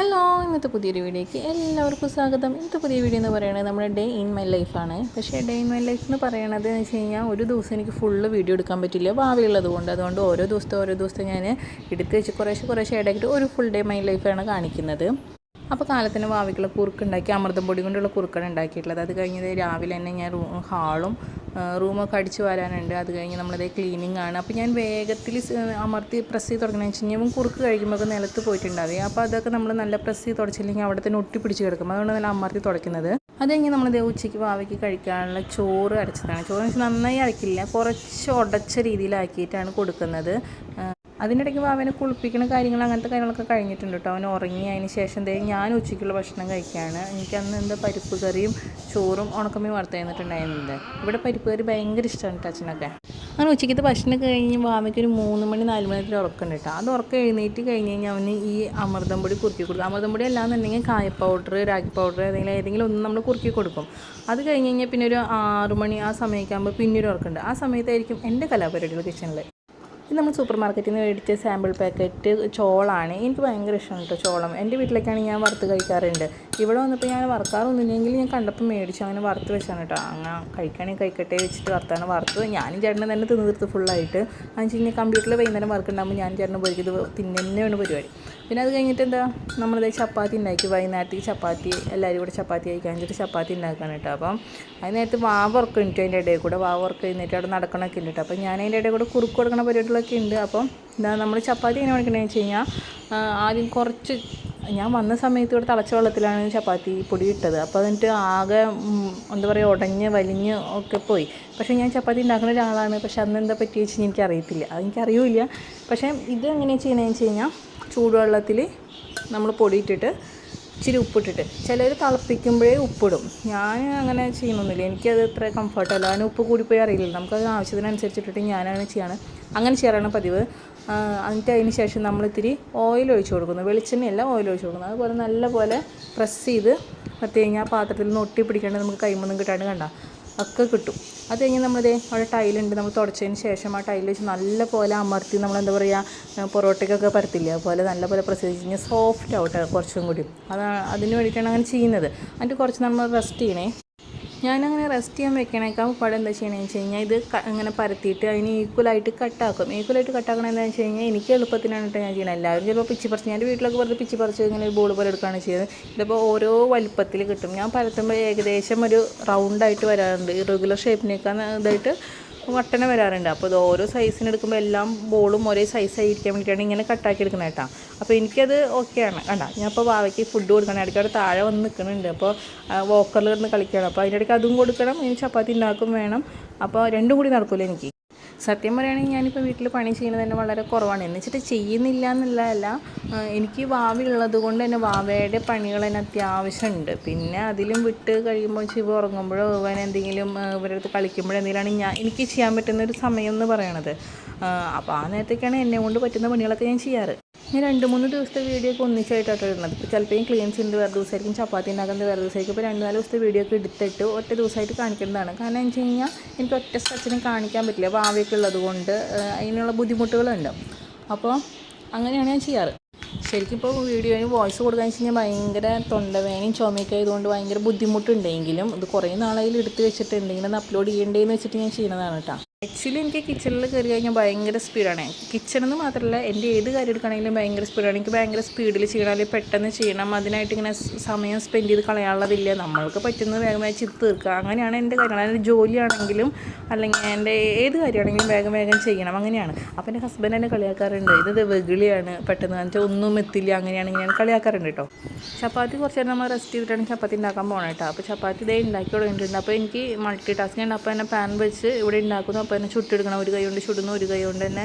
Hello ഇന്നത്തെ പുതിയൊരു വീഡിയോയ്ക്ക് എല്ലാവർക്കും സ്വാഗതം. ഇന്നത്തെ പുതിയ വീഡിയോ എന്ന് പറയുന്നത് നമ്മുടെ ഡേ ഇൻ മൈ ലൈഫാണ് പക്ഷേ ഡേ ഇൻ മൈ ലൈഫ് എന്ന് പറയണത് എന്ന് വെച്ച് കഴിഞ്ഞാൽ ഒരു ദിവസം എനിക്ക് ഫുള്ള് വീഡിയോ എടുക്കാൻ പറ്റില്ല. ഭാവിയുള്ളത് കൊണ്ട്. അതുകൊണ്ട് ഓരോ ദിവസത്തെ ഓരോ ദിവസത്തെ ഞാൻ എടുത്ത് വെച്ച് കുറേശ്ശെ കുറേശ്ശെ ഇടയ്ക്കിട്ട് ഒരു ഫുൾ ഡേ മൈ ലൈഫാണ് കാണിക്കുന്നത്. അപ്പോൾ കാലത്തിന് ഭാവിക്കുള്ള കുറുക്കുണ്ടാക്കി അമൃതം പൊടി കൊണ്ടുള്ള കുറുക്കാണ് ഉണ്ടാക്കിയിട്ടുള്ളത്. അത് കഴിഞ്ഞത് രാവിലെ തന്നെ ഞാൻ റൂ ഹാളും റൂമൊക്കെ അടിച്ച് വരാനുണ്ട്. അത് കഴിഞ്ഞ് നമ്മളത് ക്ലീനിങ് ആണ്. അപ്പോൾ ഞാൻ വേഗത്തിൽ അമർത്തി പ്രസ് ചെയ്ത് തുടങ്ങണമെന്ന് വെച്ച് കഴിഞ്ഞാൽ കുറുക്ക് കഴിക്കുമ്പോൾ നിലത്ത് പോയിട്ടുണ്ടാവുക അപ്പോൾ അതൊക്കെ നമ്മൾ നല്ല പ്രസ് ചെയ്ത് തുടച്ചില്ലെങ്കിൽ അവിടെ തന്നെ ഒട്ടി പിടിച്ച് കിടക്കും. അതുകൊണ്ട് നല്ല അമർത്തി തുടയ്ക്കുന്നത്. അത് കഴിഞ്ഞ് നമ്മൾ ഉച്ചയ്ക്ക് ഭാവിക്ക് കഴിക്കാനുള്ള ചോറ് അരച്ചതാണ്. ചോറ് നന്നായി അരക്കില്ല. കുറച്ച് ഉടച്ച രീതിയിലാക്കിയിട്ടാണ് കൊടുക്കുന്നത്. അതിനിടയ്ക്ക് അവനെ കുളിപ്പിക്കുന്ന കാര്യങ്ങൾ അങ്ങനത്തെ കാര്യങ്ങളൊക്കെ കഴിഞ്ഞിട്ടുണ്ട് കേട്ടോ അവൻ ഉറങ്ങി അതിന് ശേഷം ദേ ഞാൻ ഉച്ചയ്ക്കുള്ള ഭക്ഷണം കഴിക്കുകയാണ് എനിക്ക് അന്ന് എന്താ പരിപ്പ് കറിയും ചോറും ഉണക്കമ്മയും വറുത്ത് തന്നിട്ടുണ്ടായിരുന്നത് ഇവിടെ പരിപ്പ് കറി ഭയങ്കര ഇഷ്ടമാണ് കേട്ടോ അച്ഛനൊക്കെ. അങ്ങനെ ഉച്ചയ്ക്കത്തെ ഭക്ഷണം കഴിഞ്ഞ് വാവയ്ക്ക് ഒരു മൂന്ന് മണി നാല് മണിത്തിൽ ഉറക്കുന്നുണ്ട് കേട്ടോ അത് ഉറക്കം എഴുന്നേറ്റ് കഴിഞ്ഞ് കഴിഞ്ഞാൽ അവന് ഈ അമൃതം പൊടി കുറുക്കി കൊടുക്കും. അമൃതം പൊടി അല്ലാന്നുണ്ടെങ്കിൽ കായ പൗഡർ രാഗി പൗഡർ ഏതെങ്കിലും ഏതെങ്കിലും ഒന്ന് നമ്മൾ കുറുക്കി കൊടുക്കും. അത് കഴിഞ്ഞ് കഴിഞ്ഞാൽ പിന്നെ ഒരു ആറ് മണി ആ സമയമൊക്കെ ആകുമ്പോൾ പിന്നെ ഒരു ഉറക്കുണ്ട് ആ സമയത്തായിരിക്കും എന്റെ കലാപരിപാടികൾ കിച്ചണിൽ ഇത് നമ്മൾ സൂപ്പർ മാർക്കറ്റിൽ നിന്ന് മേടിച്ച സാമ്പിൾ പാക്കറ്റ് ചോളാണ്. എനിക്ക് ഭയങ്കര ഇഷ്ടമാണ് കേട്ടോ ചോളം. എന്റെ വീട്ടിലേക്കാണ് ഞാൻ വറുത്ത് കഴിക്കാറുണ്ട്. ഇവിടെ വന്നപ്പോൾ ഞാൻ വറുക്കാറൊന്നുമില്ലെങ്കിൽ ഞാൻ കണ്ടപ്പോൾ മേടിച്ചു. അങ്ങനെ വറുത്ത് വെച്ചാണ് കേട്ടോ അങ്ങനെ കഴിക്കുകയാണെങ്കിൽ കഴിക്കട്ടെ വെച്ചിട്ട് വറുത്താണ് വറുത്ത് ഞാനും ചേട്ടനും തന്നെ തിന്ന് തീർത്ത് ഫുള്ളായിട്ട് അതെന്ന് വെച്ച് കഴിഞ്ഞാൽ കമ്പ്യൂട്ടറിൽ വൈകുന്നേരം വർക്ക് ഉണ്ടാകുമ്പോൾ ഞാൻ ചേട്ടനെ പോയിരിക്കും ഇത് തിന്നുതന്നെയാണ് പരിപാടി. പിന്നെ അത് കഴിഞ്ഞിട്ട് എന്താ? നമ്മളത് ചപ്പാത്തി ഉണ്ടാക്കി. വൈകുന്നേരത്തേക്ക് ചപ്പാത്തി എല്ലാവരും കൂടെ ചപ്പാത്തി കഴിക്കാൻ വെച്ചിട്ട് ചപ്പാത്തി ഉണ്ടാക്കാൻ കേട്ടോ. അപ്പം അതിനകത്ത് വാവ് ഉറക്കം ഉണ്ട് അതിന്റെ ഇടയിൽ കൂടെ വാവ് ഉറക്കം കഴിഞ്ഞിട്ട് അവിടെ നടക്കണമൊക്കെ ഉണ്ട് കേട്ടോ. അപ്പം ഞാൻ അതിന്റെ ഇടയിൽ കൂടെ കുറുക്ക് കൊടുക്കണ പരിപാടികളൊക്കെ ഉണ്ട്. അപ്പം എന്താ നമ്മൾ ചപ്പാത്തി എങ്ങനെ കൊടുക്കണമെന്ന് വെച്ച് കഴിഞ്ഞാൽ ആദ്യം കുറച്ച് ഞാൻ വന്ന സമയത്ത് ഇവിടെ തിളച്ച വെള്ളത്തിലാണ് ചപ്പാത്തി പൊടി ഇട്ടത്. അപ്പോൾ അതിന്റെ ആകെ എന്താ പറയുക ഉടഞ്ഞ് വലിഞ്ഞ് ഒക്കെ പോയി. പക്ഷേ ഞാൻ ചപ്പാത്തി ഉണ്ടാക്കുന്ന ഒരാളാണ്. പക്ഷേ അന്ന് എന്താ പറ്റി വെച്ചാൽ എനിക്ക് അറിയത്തില്ല. അതെനിക്കറിയില്ല പക്ഷേ ഇത് എങ്ങനെയാണ് ചെയ്യണമെന്ന് വെച്ച് കഴിഞ്ഞാൽ ചൂടുവെള്ളത്തിൽ നമ്മൾ പൊടിയിട്ടിട്ട് ഇച്ചിരി ഉപ്പിട്ടിട്ട് ചിലർ തിളപ്പിക്കുമ്പോഴേ ഉപ്പിടും. ഞാൻ അങ്ങനെ ചെയ്യുന്നൊന്നുമില്ല. എനിക്കത് ഇത്ര കംഫർട്ടല്ല അതിന് ഉപ്പ് കൂടിപ്പോയി അറിയില്ല. നമുക്കത് ആവശ്യത്തിനനുസരിച്ചിട്ടിട്ട് ഞാനാണ് ചെയ്യാണ് അങ്ങനെ ചെയ്യാറാണ് പതിവ്. എന്നിട്ട് അതിന് ശേഷം നമ്മൾ ഇത്തിരി ഓയിൽ ഒഴിച്ച് കൊടുക്കുന്നു. വെളിച്ചെണ്ണയല്ല ഓയിൽ ഒഴിച്ച് കൊടുക്കുന്നു. അതുപോലെ നല്ലപോലെ പ്രസ് ചെയ്ത് പത്ത് കഴിഞ്ഞാൽ പാത്രത്തിൽ നിന്ന് ഒട്ടി നമുക്ക് കൈമൊന്നും കിട്ടാണ്ട് കണ്ട. ഒക്കെ കിട്ടും. അത് കഴിഞ്ഞ് നമ്മളിതേ അവിടെ ടൈലുണ്ട് നമ്മൾ തുടച്ചതിന് ശേഷം ആ ടൈൽ വെച്ച് നല്ല പോലെ അമർത്തി നമ്മൾ എന്താ പറയുക പൊറോട്ടയ്ക്കൊക്കെ പരത്തില്ല? അതുപോലെ നല്ല പോലെ പ്രസ് ചെയ്ത് കഴിഞ്ഞാൽ സോഫ്റ്റ് ആവട്ടെ കുറച്ചും കൂടി. അതാണ് അതിന് വേണ്ടിയിട്ടാണ് അങ്ങനെ ചെയ്യുന്നത്. എന്നിട്ട് കുറച്ച് നമ്മൾ റെസ്റ്റ് ചെയ്യണേ. ഞാനങ്ങനെ റെസ്റ്റ് ചെയ്യാൻ വെക്കണേക്കാൾ പാടെ എന്താ ചെയ്യണമെന്ന് വെച്ച് കഴിഞ്ഞാൽ ഇത് അങ്ങനെ പരത്തിയിട്ട് അതിന് ഈക്വലായിട്ട് കട്ടാക്കും ഈക്വലായിട്ട് കട്ടാക്കണം എന്താണെന്ന് വെച്ച് കഴിഞ്ഞാൽ എനിക്ക് എളുപ്പത്തിനാണ് കേട്ടോ ഞാൻ ചെയ്യുന്നത് എല്ലാവരും ചിലപ്പോൾ പിച്ചി പറിച്ച് ഞാൻ വീട്ടിലൊക്കെ വെറുതെ പിച്ചി പറിച്ച് ഇങ്ങനെ ഒരു ബോൾ പോലെ എടുക്കുകയാണ് ചെയ്യുന്നത്. ഇതിപ്പോൾ ഓരോ വലുപ്പത്തിൽ കിട്ടും. ഞാൻ പരത്തുമ്പോൾ ഏകദേശം ഒരു റൗണ്ടായിട്ട് വരാറുണ്ട്. ഈ റെഗുലർ ഷേപ്പിനേക്കാൾ ഇതായിട്ട് വട്ടന വരാറുണ്ട്. അപ്പോൾ ഇത് ഓരോ സൈസിന് എടുക്കുമ്പോൾ എല്ലാം ബോളും ഒരേ സൈസായിരിക്കാൻ വേണ്ടിയിട്ടാണ് ഇങ്ങനെ കട്ടാക്കി എടുക്കുന്നത് കേട്ടോ. അപ്പോൾ എനിക്കത് ഓക്കെയാണ് കണ്ട? ഞാൻ ഇപ്പോൾ വാവയ്ക്ക് ഫുഡ് കൊടുക്കണം. ഇടയ്ക്ക് അവിടെ താഴെ വന്ന് നിൽക്കുന്നുണ്ട് അപ്പോൾ വോക്കറിൽ കിടന്ന് കളിക്കണം അപ്പോൾ അതിന്റെ ഇടയ്ക്ക് അതും കൊടുക്കണം. ഇനി ചപ്പാത്തി ഉണ്ടാക്കും വേണം. അപ്പോൾ രണ്ടും കൂടി നടക്കില്ല എനിക്ക്? സത്യം പറയുകയാണെങ്കിൽ ഞാനിപ്പോൾ വീട്ടിൽ പണി ചെയ്യുന്നത് തന്നെ വളരെ കുറവാണ്. എന്ന് വെച്ചിട്ട് ചെയ്യുന്നില്ല എന്നുള്ളതല്ല. എനിക്ക് വാവ ഉള്ളത് കൊണ്ട് തന്നെ വാവയുടെ പണികൾ തന്നെ അത്യാവശ്യമുണ്ട്. പിന്നെ അതിലും വിട്ട് കഴിയുമ്പോൾ ശിവ ഉറങ്ങുമ്പോഴോ ഇവൻ എന്തെങ്കിലും ഇവരടുത്ത് കളിക്കുമ്പോഴോ എന്തെങ്കിലുമാണ് ഞാൻ എനിക്ക് ചെയ്യാൻ പറ്റുന്ന ഒരു സമയം എന്ന് പറയണത്. അപ്പോൾ ആ നേരത്തേക്കാണ് എന്നെ കൊണ്ട് പറ്റുന്ന പണികളൊക്കെ ഞാൻ ചെയ്യാറ്. ഞാൻ രണ്ട് മൂന്ന് ദിവസത്തെ വീഡിയോ ഒക്കെ ഒന്നിച്ചായിട്ടാണ് ഇടുന്നത്. ഇപ്പോൾ ചിലപ്പോൾ ഞാൻ ക്ലീൻ ചെയ്യുന്നത് വേറെ ദിവസമായിരിക്കും ചപ്പാത്തി ഉണ്ടാക്കുന്നത് വേറെ ദിവസമായിരിക്കും. ഇപ്പോൾ രണ്ട് നാല് ദിവസത്തെ വീഡിയോ ഒക്കെ എടുത്തിട്ട് ഒറ്റ ദിവസമായിട്ട് കാണിക്കുന്നതാണ്. കാരണം എന്ന് വെച്ച് കഴിഞ്ഞാൽ എനിക്ക് ഒറ്റ സ്ട്രെച്ചിനും കാണിക്കാൻ പറ്റില്ല. ഭാവിയൊക്കെ ഉള്ളത് കൊണ്ട് അതിനുള്ള ബുദ്ധിമുട്ടുകളുണ്ട്. അപ്പോൾ അങ്ങനെയാണ് ഞാൻ ചെയ്യാറ്. ശരിക്കും ഇപ്പോൾ വീഡിയോയിൽ വോയിസ് കൊടുക്കാൻ വെച്ച് കഴിഞ്ഞാൽ ഭയങ്കര തൊണ്ടവേനയും ചുമയൊക്കെ ആയതുകൊണ്ട് ഭയങ്കര ബുദ്ധിമുട്ടുണ്ടെങ്കിലും ഇത് കുറേ നാളായി എടുത്ത് വെച്ചിട്ടുണ്ടെങ്കിലും ഒന്ന് അപ്ലോഡ് ചെയ്യേണ്ടതെന്ന് വെച്ചിട്ട് ഞാൻ ചെയ്യുന്നതാണ് കേട്ടോ. ആക്ച്വലി എനിക്ക് കിച്ചണിൽ കയറി കഴിഞ്ഞാൽ ഭയങ്കര സ്പീഡാണ് കിച്ചണെന്ന് മാത്രമല്ല എന്റെ ഏത് കാര്യം എടുക്കുകയാണെങ്കിലും ഭയങ്കര സ്പീഡാണ് എനിക്ക് ഭയങ്കര സ്പീഡിൽ ചെയ്യണം. അല്ലെങ്കിൽ പെട്ടെന്ന് ചെയ്യണം. അതിനായിട്ട് ഇങ്ങനെ സമയം സ്പെൻഡ് ചെയ്ത് കളയാനുള്ളതില്ല. നമ്മൾക്ക് പറ്റുന്നത് വേഗം ചിത്ത് തീർക്കുക. അങ്ങനെയാണ് എന്റെ കാര്യങ്ങൾ. അതിന്റെ ജോലിയാണെങ്കിലും അല്ലെങ്കിൽ എന്റെ ഏത് കാര്യമാണെങ്കിലും വേഗം വേഗം ചെയ്യണം. അങ്ങനെയാണ്. അപ്പോൾ എന്റെ ഹസ്ബൻഡ് എന്നെ കളിയാക്കാറുണ്ട്. ഇത് വെകിളിയാണ്. പെട്ടെന്ന് വെച്ചാൽ ഒന്നും എത്തില്ല. അങ്ങനെയാണ് ഞാൻ കളിയാക്കാറുണ്ട് കേട്ടോ. ചപ്പാത്തി കുറച്ച് നേരം നമ്മൾ റെസ്റ്റ് ചെയ്തിട്ടാണ് ചപ്പാത്തി ഉണ്ടാക്കാൻ പോകണം കേട്ടോ. അപ്പോൾ ചപ്പാത്തി ഇതേ ഉണ്ടാക്കി തുടങ്ങിയിട്ടുണ്ട്. അപ്പോൾ എനിക്ക് മൾട്ടി ടാസ്ക് ഉണ്ട് അപ്പോൾ എന്നെ പാൻ വെച്ച് ഇവിടെ ഉണ്ടാക്കുന്നു. അപ്പോൾ തന്നെ ചുട്ടെടുക്കണം ഒരു കൈ കൊണ്ട് ചുടുന്നു ഒരു കൈ കൊണ്ട് തന്നെ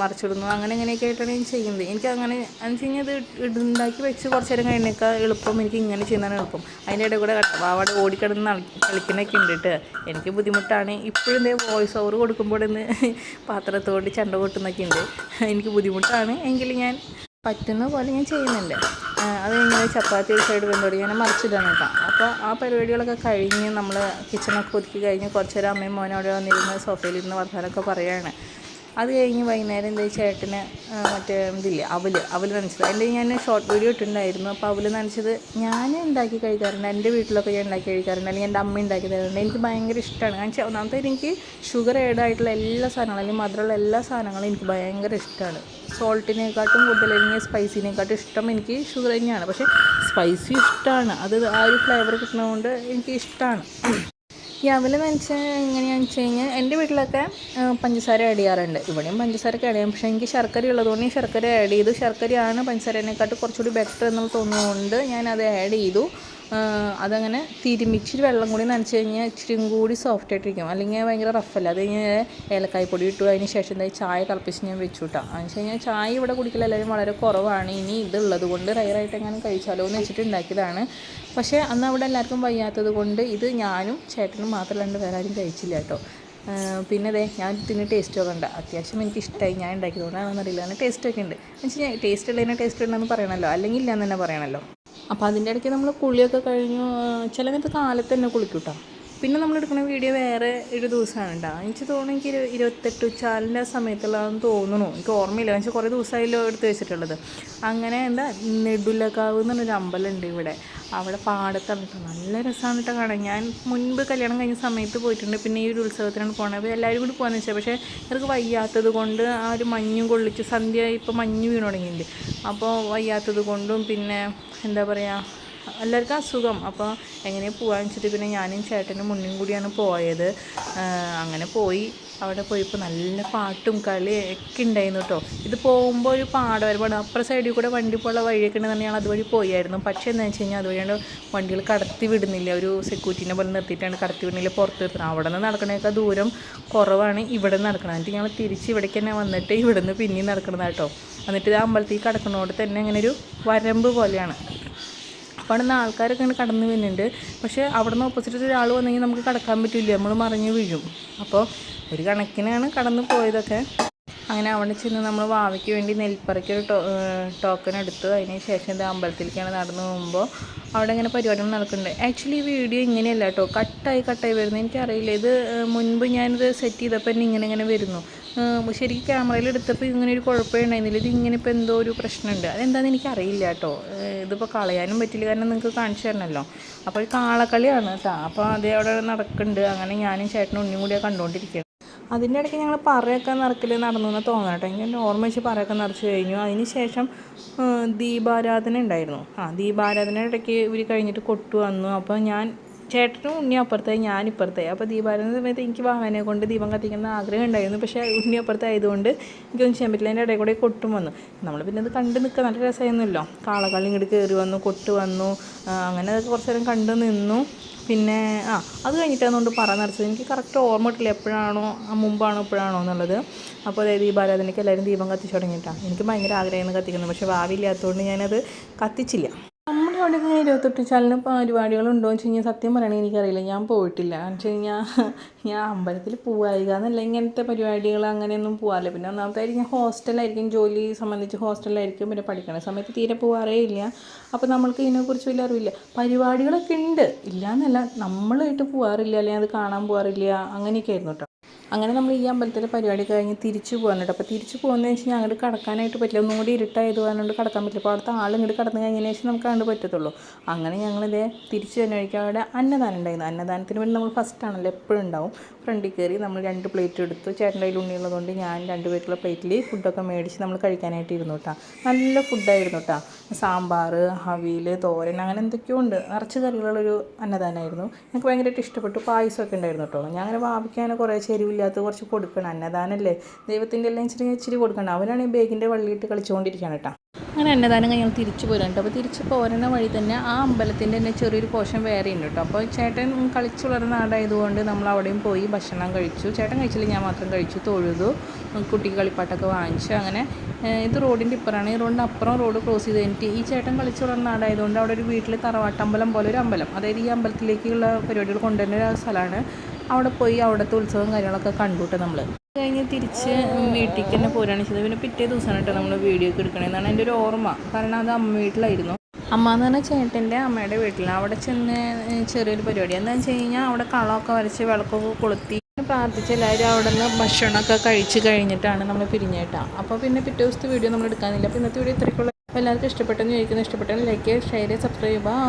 മറിച്ചിടുന്നു. അങ്ങനെ ഇങ്ങനെയൊക്കെ ആയിട്ടാണ് ഞാൻ ചെയ്യുന്നത്. എനിക്ക് അങ്ങനെ എന്ന് വെച്ച് കഴിഞ്ഞാൽ ഇത് ഉണ്ടാക്കി വെച്ച് കുറച്ച് നേരം കഴിഞ്ഞേക്കാൾ എളുപ്പം എനിക്ക് ഇങ്ങനെ ചെയ്യുന്നതാണ് എളുപ്പം. അതിന്റെ ഇടയിൽ കൂടെ അവിടെ ഓടിക്കിടന്ന് കളിക്കുന്നൊക്കെ ഉണ്ട് കേട്ടോ. എനിക്ക് ബുദ്ധിമുട്ടാണ്. ഇപ്പോഴും ഇതേ വോയിസ് ഓവർ കൊടുക്കുമ്പോൾ ഇന്ന് പാത്രത്തോട് ചണ്ട കൊട്ടുന്നൊക്കെ ഉണ്ട്. എനിക്ക് ബുദ്ധിമുട്ടാണ്. എങ്കിലും ഞാൻ പറ്റുന്ന പോലെ ഞാൻ ചെയ്യുന്നുണ്ട്. അത് കഴിഞ്ഞാൽ ചപ്പാത്തി ഒരു സൈഡ് വെന്തോടി ഞാൻ മറിച്ചിടാണ് കേട്ടോ അപ്പോൾ ആ പരിപാടികളൊക്കെ കഴിഞ്ഞ് നമ്മൾ കിച്ചണൊക്കെ ഒതുക്കി കഴിഞ്ഞ് കുറച്ച് നേരം അമ്മയും മോനും അവിടെ വന്നിരുന്ന് സോഫയിലിരുന്ന് വർത്തമാനമൊക്കെ പറയുകയാണ്. അത് കഴിഞ്ഞ് വൈകുന്നേരം എന്താ ചേട്ടന് മറ്റേ ഇതില്ലേ അവൽ അവൽ നനച്ചത്. എന്റെ ഞാൻ ഷോർട്ട് വീഡിയോ ഇട്ടിട്ടുണ്ടായിരുന്നു. അപ്പോൾ അവൽ നനച്ചത് ഞാൻ ഉണ്ടാക്കി കഴിക്കാറുണ്ട്. എന്റെ വീട്ടിലൊക്കെ ഞാൻ ഉണ്ടാക്കി കഴിക്കാറുണ്ട്. അല്ലെങ്കിൽ എന്റെ അമ്മ ഉണ്ടാക്കി തരാറുണ്ട്. എനിക്ക് ഭയങ്കര ഇഷ്ടമാണ് കാരണം ഒന്നാമത്തെ എനിക്ക് ഷുഗർ ഏഡ് ആയിട്ടുള്ള എല്ലാ സാധനങ്ങളും അല്ലെങ്കിൽ മധുരമുള്ള എല്ലാ സാധനങ്ങളും എനിക്ക് ഭയങ്കര ഇഷ്ടമാണ് സോൾട്ടിനെക്കാട്ടും കൂടുതൽ അല്ലെങ്കിൽ സ്പൈസിനെക്കാട്ടും ഇഷ്ടം എനിക്ക് ഷുഗർ തന്നെയാണ്. പക്ഷേ സ്പൈസി ഇഷ്ടമാണ് അത് ആ ഒരു ഫ്ലേവർ കിട്ടുന്നതുകൊണ്ട് എനിക്ക് ഇഷ്ടമാണ് അവൽ നനച്ച എങ്ങനെയാണെന്ന് വെച്ച് കഴിഞ്ഞാൽ എന്റെ വീട്ടിലൊക്കെ പഞ്ചസാര ആഡ് ചെയ്യാറുണ്ട്. ഇവിടെയും പഞ്ചസാരയൊക്കെ ആഡ് ചെയ്യാം. പക്ഷേ എനിക്ക് ശർക്കര ഉള്ളതുകൊണ്ട് ഞാൻ ശർക്കര ആഡ് ചെയ്തു. ശർക്കരയാണ് പഞ്ചസാരേനെക്കാട്ടും കുറച്ചുകൂടി ബെറ്റർ എന്ന് തോന്നുന്നതുകൊണ്ട് ഞാനത് ആഡ് ചെയ്തു. അതങ്ങനെ തിരുമിച്ചിട്ട് വെള്ളം കൂടി നനച്ച് കഴിഞ്ഞാൽ ഇച്ചിരി കൂടി സോഫ്റ്റ് ആയിട്ടിരിക്കും. അല്ലെങ്കിൽ ഭയങ്കര റഫല്ല അത് കഴിഞ്ഞാൽ ഏലക്കായ പൊടി ഇട്ടു അതിന് ശേഷം എന്താ ചായ തിളപ്പിച്ച് ഞാൻ വെച്ചു കേട്ടോ വെച്ച് കഴിഞ്ഞാൽ ചായ ഇവിടെ കുടിക്കൽ എല്ലാവരും വളരെ കുറവാണ്. ഇനി ഇതുള്ളത് കൊണ്ട് റയറായിട്ട് എങ്ങനെ കഴിച്ചാലോ എന്ന് വെച്ചിട്ട് ഉണ്ടാക്കിയതാണ്. പക്ഷേ അന്ന് അവിടെ എല്ലാവർക്കും വയ്യാത്തത് കൊണ്ട് ഇത് ഞാനും ചേട്ടനും മാത്രമല്ലാണ്ട് വേറെ ആരും കഴിച്ചില്ല കേട്ടോ. പിന്നെ അതെ ഞാൻ ഇതിന് ടേസ്റ്റ് ഒക്കെ ഉണ്ട് അത്യാവശ്യം എനിക്ക് ഇഷ്ടമായി ഞാൻ ഉണ്ടാക്കിയതുകൊണ്ടാണെന്നറിയില്ല അങ്ങനെ ടേസ്റ്റ് ഒക്കെ ഉണ്ട്. എന്ന് വെച്ച് കഴിഞ്ഞാൽ ടേസ്റ്റ് ഉള്ളതിനെ ടേസ്റ്റ് ഉണ്ടെന്ന് പറയണമല്ലോ അല്ലെങ്കിൽ ഇല്ലയെന്ന് തന്നെ പറയണമല്ലോ അപ്പോൾ അതിന്റെ ഇടയ്ക്ക് നമ്മൾ കുളിയൊക്കെ കഴിഞ്ഞു ചില നേരത്ത് കാലത്ത് തന്നെ കുളിക്കും കേട്ടോ പിന്നെ നമ്മൾ എടുക്കുന്ന വീഡിയോ വേറെ ഒരു ദിവസമാണ് കേട്ടോ എനിക്ക് തോന്നുന്നു എനിക്ക് ഒരു ഇരുപത്തെട്ട് ഉച്ചാലിന്റെ സമയത്തുള്ളതെന്ന് തോന്നുന്നു. എനിക്ക് ഓർമ്മയില്ല. എന്ന് വെച്ചാൽ കുറേ ദിവസമായല്ലോ എടുത്ത് വെച്ചിട്ടുള്ളത്. അങ്ങനെ എന്താ നെടുലക്കാവ് എന്ന് പറഞ്ഞൊരു അമ്പലമുണ്ട് ഇവിടെ. അവിടെ പാടത്താണ് കേട്ടോ നല്ല രസമാണ് കേട്ടോ കാണാൻ. ഞാൻ മുൻപ് കല്യാണം കഴിഞ്ഞ സമയത്ത് പോയിട്ടുണ്ട്. പിന്നെ ഈ ഒരു ഉത്സവത്തിനാണ് പോകണത് അപ്പോൾ എല്ലാവരും കൂടി പോകാന്ന് വെച്ചാൽ പക്ഷേ ഇവർക്ക് വയ്യാത്തത് കൊണ്ട് ആ ഒരു മഞ്ഞും കൊള്ളിച്ച് സന്ധ്യ ഇപ്പോൾ മഞ്ഞ് വീണ് തുടങ്ങിയിട്ടുണ്ട്. അപ്പോൾ വയ്യാത്തത് കൊണ്ടും പിന്നെ എന്താ പറയുക എല്ലാവർക്കും അസുഖം. അപ്പോൾ എങ്ങനെ പോകാന്ന് വെച്ചിട്ട് പിന്നെ ഞാനും ചേട്ടനും മുന്നും കൂടിയാണ് പോയത്. അങ്ങനെ പോയി. അവിടെ പോയപ്പോൾ നല്ല പാട്ടും കളി ഒക്കെ ഉണ്ടായിരുന്നു കേട്ടോ ഇത് പോകുമ്പോൾ ഒരു പാടവരമാണ് അപ്പുറ സൈഡിൽ കൂടെ വണ്ടി പോലുള്ള വഴിയൊക്കെ ഉണ്ടെന്ന് ഞങ്ങൾ അതുവഴി പോയായിരുന്നു. പക്ഷേ എന്താണെന്ന് വെച്ച് കഴിഞ്ഞാൽ അതുവഴിയാണ് വണ്ടികൾ കടത്തി വിടുന്നില്ല. ഒരു സെക്യൂരിറ്റിനെ പോലെ നിർത്തിയിട്ടാണ് കടത്തി വിടുന്നില്ല പുറത്ത് നിർത്തുന്നത് അവിടെ നിന്ന് നടക്കണേക്കാൾ ദൂരം കുറവാണ് ഇവിടെ നടക്കണം എന്നിട്ട് ഞങ്ങൾ തിരിച്ച് ഇവിടേക്ക് തന്നെ വന്നിട്ട് ഇവിടെ നിന്ന് പിന്നെയും നടക്കണം കേട്ടോ എന്നിട്ട് ഇത് അമ്പലത്തിൽ കിടക്കുന്നതുകൊണ്ട് തന്നെ അങ്ങനെ ഒരു വരമ്പ് പോലെയാണ്. അവിടെ നിന്ന് ആൾക്കാരൊക്കെ ഇങ്ങനെ കടന്നു വരുന്നുണ്ട്. പക്ഷേ അവിടെ നിന്ന് ഓപ്പോസിറ്റ് ഒരാൾ വന്നെങ്കിൽ നമുക്ക് കടക്കാൻ പറ്റില്ല. നമ്മൾ മറിഞ്ഞ് വീഴും. അപ്പോൾ ഒരു കണക്കിനാണ് കടന്നു പോയതൊക്കെ. അങ്ങനെ അവിടെ ചെന്ന് നമ്മൾ വാവയ്ക്ക് വേണ്ടി നെൽപ്പറയ്ക്ക് ഒരു ടോക്കൺ എടുത്തു അതിന് ശേഷം ഇത് അമ്പലത്തിലേക്കാണ് നടന്നു പോകുമ്പോൾ അവിടെ ഇങ്ങനെ പരിപാടികൾ നടക്കുന്നുണ്ട്. ആക്ച്വലി ഈ വീഡിയോ ഇങ്ങനെയല്ല കേട്ടോ. കട്ടായി കട്ടായി വരുന്നു എനിക്കറിയില്ല. ഇത് മുൻപ് ഞാനിത് സെറ്റ് ചെയ്തപ്പോൾ തന്നെ ഇങ്ങനെ ഇങ്ങനെ വരുന്നു. ശരിക്കും ക്യാമറയിൽ എടുത്തപ്പോൾ ഇങ്ങനെ ഒരു കുഴപ്പമേ ഉണ്ടായിരുന്നില്ല. ഇത് ഇങ്ങനെ ഇപ്പോൾ എന്തോ ഒരു പ്രശ്നമുണ്ട്. അതെന്താണെന്ന് എനിക്കറിയില്ല കേട്ടോ. ഇതിപ്പോൾ കളയാനും പറ്റില്ല. കാരണം നിങ്ങൾക്ക് കാണിച്ചു തരണമല്ലോ അപ്പോൾ ഒരു കാളക്കളിയാണ് കേട്ടോ അപ്പോൾ അതേ അവിടെ നടക്കുന്നുണ്ട്. അങ്ങനെ ഞാനും ചേട്ടനും ഉണ്ണിയും കൂടിയാണ് കണ്ടുകൊണ്ടിരിക്കുകയാണ് അതിന്റെ ഇടയ്ക്ക് ഞങ്ങൾ പറയൊക്കെ നിറക്കൽ നടന്നു എന്ന് തോന്നണം കേട്ടോ എനിക്ക് ഓർമ്മ വെച്ച് പറയൊക്കെ നിറച്ച് കഴിഞ്ഞു. അതിന് ശേഷം ദീപാരാധന ഉണ്ടായിരുന്നു. ആ ദീപാരാധന ഇടയ്ക്ക് ഇവർ കഴിഞ്ഞിട്ട് കൊട്ടു വന്നു. അപ്പോൾ ഞാൻ ചേട്ടനും ഉണ്ണി അപ്പുറത്തായി ഞാൻ ഇപ്പുറത്തായി. അപ്പോൾ ദീപാരാധന സമയത്ത് എനിക്ക് വാഹനെ കൊണ്ട് ദീപം കത്തിക്കുന്ന ആഗ്രഹം ഉണ്ടായിരുന്നു. പക്ഷേ ഉണ്ണി അപ്പുറത്തായതുകൊണ്ട് എനിക്കൊന്നും ചെയ്യാൻ പറ്റില്ല അതിന്റെ ഇടയിൽ കൂടെ കൊട്ടും വന്നു. നമ്മൾ പിന്നെ അത് കണ്ട് നിൽക്കുക നല്ല രസമായിരുന്നല്ലോ. കാളകളി ഇങ്ങോട്ട് കയറി വന്നു കൊട്ട് വന്നു അങ്ങനെ അതൊക്കെ കുറച്ച് നേരം കണ്ടു നിന്നു. പിന്നെ ആ അത് കഴിഞ്ഞിട്ടാണെന്നുകൊണ്ട് പറ നിറച്ചത്. എനിക്ക് കറക്റ്റ് ഓർമ്മ കിട്ടില്ല എപ്പോഴാണോ മുമ്പാണോ എപ്പോഴാണോ എന്നുള്ളത്. അപ്പോൾ അതായത് ദീപാരാധനയ്ക്ക് എല്ലാവരും ദീപം കത്തിച്ചു തുടങ്ങിയിട്ടാണ്. എനിക്ക് ഭയങ്കര ആഗ്രഹമായിരുന്നു കത്തിക്കുന്നത്. പക്ഷേ ഭാവിയില്ലാത്തതുകൊണ്ട് ഞാനത് കത്തിച്ചില്ല. നമ്മുടെ അവിടെ ഇങ്ങനെ ഇരുപത്തെട്ട് ചാലിന് പരിപാടികളുണ്ടോ എന്ന് വെച്ച് കഴിഞ്ഞാൽ സത്യം പറയണമെങ്കിൽ എനിക്കറിയില്ല. ഞാൻ പോയിട്ടില്ല. എന്ന് വെച്ച് കഴിഞ്ഞാൽ ഞാൻ അമ്പലത്തിൽ പോവായിക എന്നല്ല ഇങ്ങനത്തെ പരിപാടികൾ അങ്ങനെയൊന്നും പോകാറില്ല പിന്നെ ഒന്നാമതായിട്ട് ഞാൻ ഹോസ്റ്റലായിരിക്കും ജോലി സംബന്ധിച്ച് ഹോസ്റ്റലായിരിക്കും പിന്നെ പഠിക്കണ സമയത്ത് തീരെ പോകാറേ ഇല്ല. അപ്പോൾ നമ്മൾക്ക് ഇതിനെക്കുറിച്ച് വലിയ അറിവില്ല. പരിപാടികളൊക്കെ ഉണ്ട്. ഇല്ല എന്നല്ല നമ്മളായിട്ട് പോകാറില്ല അല്ലെങ്കിൽ അത് കാണാൻ പോകാറില്ല അങ്ങനെയൊക്കെ ആയിരുന്നു കേട്ടോ അങ്ങനെ നമ്മൾ ഈ അമ്പലത്തിലെ പരിപാടി കഴിഞ്ഞ് തിരിച്ചു പോകുന്നുണ്ട് അപ്പോൾ തിരിച്ചു പോകുന്നതെന്ന് വെച്ച് കഴിഞ്ഞാൽ അങ്ങോട്ട് കടക്കാനായിട്ട് പറ്റില്ല. ഒന്നും കൂടി ഇരുട്ടായത് കാരണം കടക്കാൻ പറ്റില്ല. അപ്പോൾ അവിടുത്തെ ആൾ ഇങ്ങോട്ട് കടന്നു കഴിഞ്ഞതിന് ശേഷം നമുക്ക് അങ്ങോട്ട് പറ്റത്തുള്ളൂ. അങ്ങനെ ഞങ്ങളിതേ തിരിച്ചു തന്നെ കഴിക്കാൻ അവിടെ അന്നദാനം ഉണ്ടായിരുന്നു. അന്നദാനത്തിന് വേണ്ടി നമ്മൾ ഫസ്റ്റ് ആണല്ലോ എപ്പോഴും ഉണ്ടാവും. ഫ്രണ്ടിൽ കയറി നമ്മൾ രണ്ട് പ്ലേറ്റ് എടുത്തു. ചേട്ടന്റെ കയ്യിൽ ഉണ്ണിയുള്ളതുകൊണ്ട് ഞാൻ രണ്ട് പേർക്കുള്ള പ്ലേറ്റിൽ ഫുഡൊക്കെ മേടിച്ച് നമ്മൾ കഴിക്കാനായിട്ട് ഇരുന്നു കേട്ടോ. നല്ല ഫുഡായിരുന്നു കേട്ടോ. സാമ്പാർ അവിയൽ തോരൻ അങ്ങനെ എന്തൊക്കെയോ ഉണ്ട്. നിറച്ച് കറികളുള്ളൊരു അന്നദാനമായിരുന്നു. എനിക്ക് ഭയങ്കരമായിട്ട് ഇഷ്ടപ്പെട്ടു. പായസമൊക്കെ ഉണ്ടായിരുന്നു കേട്ടോ. ഞാൻ അങ്ങനെ ഭാവിക്കാൻ കുറേ ചെരുവില്ലാത്ത കുറച്ച് കൊടുക്കണം. അന്നദാനല്ലേ? ദൈവത്തിന്റെ എല്ലാം ഇച്ചിരി ഇച്ചിരി കൊടുക്കണം. അവനാണ് ഈ ബേഗിന്റെ വള്ളിയിട്ട് കളിച്ചുകൊണ്ടിരിക്കുകയാണ് കേട്ടോ. അങ്ങനെ അന്നദാനം കഴിഞ്ഞ് തിരിച്ചു പോരുന്നുണ്ട് അപ്പോൾ തിരിച്ച് പോരുന്ന വഴി തന്നെ ആ അമ്പലത്തിന്റെ തന്നെ ചെറിയൊരു പോഷൻ വേറെ ഉണ്ട് കേട്ടോ. അപ്പോൾ ചേട്ടൻ കളിച്ചു വളർന്ന നാടായതുകൊണ്ട് നമ്മൾ അവിടെയും പോയി ഭക്ഷണം കഴിച്ചു. ചേട്ടൻ കഴിച്ചില്ല ഞാൻ മാത്രം കഴിച്ചു. തൊഴുതു കുട്ടിക്ക് കളിപ്പാട്ടൊക്കെ വാങ്ങിച്ചു. അങ്ങനെ ഇത് റോഡിന്റെ ഇപ്പുറമാണ്. ഈ റോഡിന്റെ അപ്പുറം റോഡ് ക്രോസ് ചെയ്ത് കഴിഞ്ഞിട്ട് ഈ ചേട്ടൻ കളിച്ചു വളർന്ന നാടായതുകൊണ്ട് അവിടെ ഒരു വീട്ടിൽ തറവാട്ടമ്പലം പോലെ ഒരു അമ്പലം. അതായത് ഈ അമ്പലത്തിലേക്കുള്ള പരിപാടികൾ കൊണ്ടുവരുന്ന ഒരു സ്ഥലമാണ്. അവിടെ പോയി അവിടുത്തെ ഉത്സവം കാര്യങ്ങളൊക്കെ കണ്ടുട്ട് നമ്മൾ കഴിഞ്ഞ് തിരിച്ച് വീട്ടിലേക്ക് തന്നെ പോരാണ് ചെയ്തത്. പിന്നെ പിറ്റേ ദിവസമാണ് കേട്ടോ നമ്മൾ വീഡിയോ ഒക്കെ എടുക്കണേന്നാണ് എന്റെ ഒരു ഓർമ്മ. കാരണം അത് അമ്മ വീട്ടിലായിരുന്നു. അമ്മ എന്ന് പറഞ്ഞാൽ ചേട്ടന്റെ അമ്മയുടെ വീട്ടിലാണ് അവിടെ ചെന്ന് ചെറിയൊരു പരിപാടി. എന്താണെന്ന് വെച്ച് കഴിഞ്ഞാൽ അവിടെ കളമൊക്കെ വരച്ച് വിളക്കൊക്കെ കൊളുത്തി. പ്രാർത്ഥിച്ച് എല്ലാവരും അവിടെ നിന്ന് ഭക്ഷണമൊക്കെ കഴിച്ച് കഴിഞ്ഞിട്ടാണ് നമ്മൾ പിരിഞ്ഞേട്ടാ അപ്പോൾ പിന്നെ പിറ്റേ ദിവസത്തെ വീഡിയോ നമ്മൾ എടുക്കാനില്ല. അപ്പോൾ ഇന്നത്തെ വീഡിയോ ഇത്രയ്ക്കുള്ള അപ്പോൾ എല്ലാവർക്കും ഇഷ്ടപ്പെട്ടെന്ന് ചോദിക്കുന്നത് ഇഷ്ടപ്പെട്ടെങ്കിൽ ലൈക്ക് ചെയ്യുക ഷെയർ ചെയ്യുക സബ്സ്ക്രൈബ് ചെയ്യുക